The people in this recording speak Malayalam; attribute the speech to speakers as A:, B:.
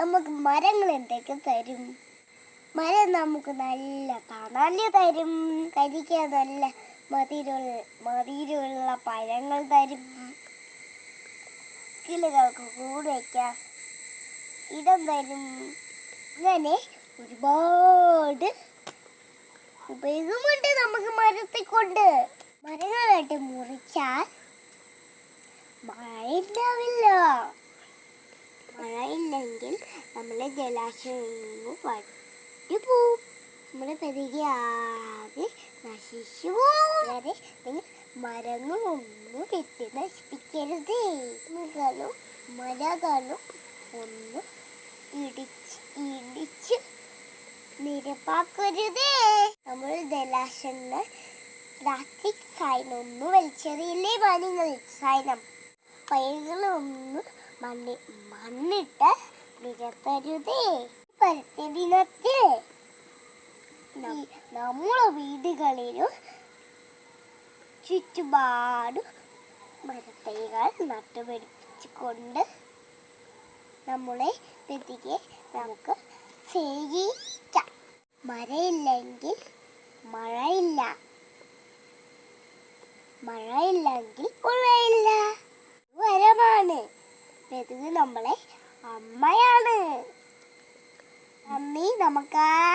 A: നമുക്ക് മരങ്ങൾ എന്തൊക്കെ തരും? മരം നമുക്ക് നല്ല തണൽ തരും. കഴിക്കാൻ നല്ല മതിരുള്ള മതിരുള്ള പഴങ്ങൾ തരും. കിളികൾക്ക് കൂട് വയ്ക്കാം. ഇടം തരും. അങ്ങനെ ഒരുപാട് ഉപയോഗമുണ്ട് നമുക്ക് മരത്തെ കൊണ്ട് മരങ്ങളായിട്ട് മുറിച്ചാൽ മഴയുണ്ടാവില്ല മഴയില്ലെങ്കിൽ നമ്മളെ ജലാശയങ്ങൾ വട്ടിപ്പോവും പോവും. പെരുകി ആകെ നശിച്ചു പോകും നിങ്ങൾ മരങ്ങളൊന്നും കെട്ടി നശിപ്പിക്കരുത്. മൃഗങ്ങളും മരകളും ഒന്ന് ഇടിച്ച് ഇടിച്ച് നിരപ്പാക്കരുത്. നമ്മൾ ജലാശയങ്ങൾ പ്ലാസ്റ്റിക് സൈനൊന്നും വലിച്ചെറിയില്ലേ? മാനിങ്ങൾ സൈനം പൈകളൊന്നും മണ്ണി മണ്ണിട്ട് നിരത്തരുതേ പരിസ്ഥിതി ദിനത്തിൽ ന- നമ്മുടെ വീടുകളിലും ചുറ്റുപാടും മരത്തൈകൾ നട്ടുപിടിപ്പിച്ചുകൊണ്ട് നമ്മളെ പ്രതികെ നമുക്ക് സേവിക്കാം. മഴയില്ലെങ്കിൽ മഴയില്ല. മഴയില്ലെങ്കിൽ പെതുക് നമ്മളെ അമ്മയാണ്. അമ്മി നമസ്കാരം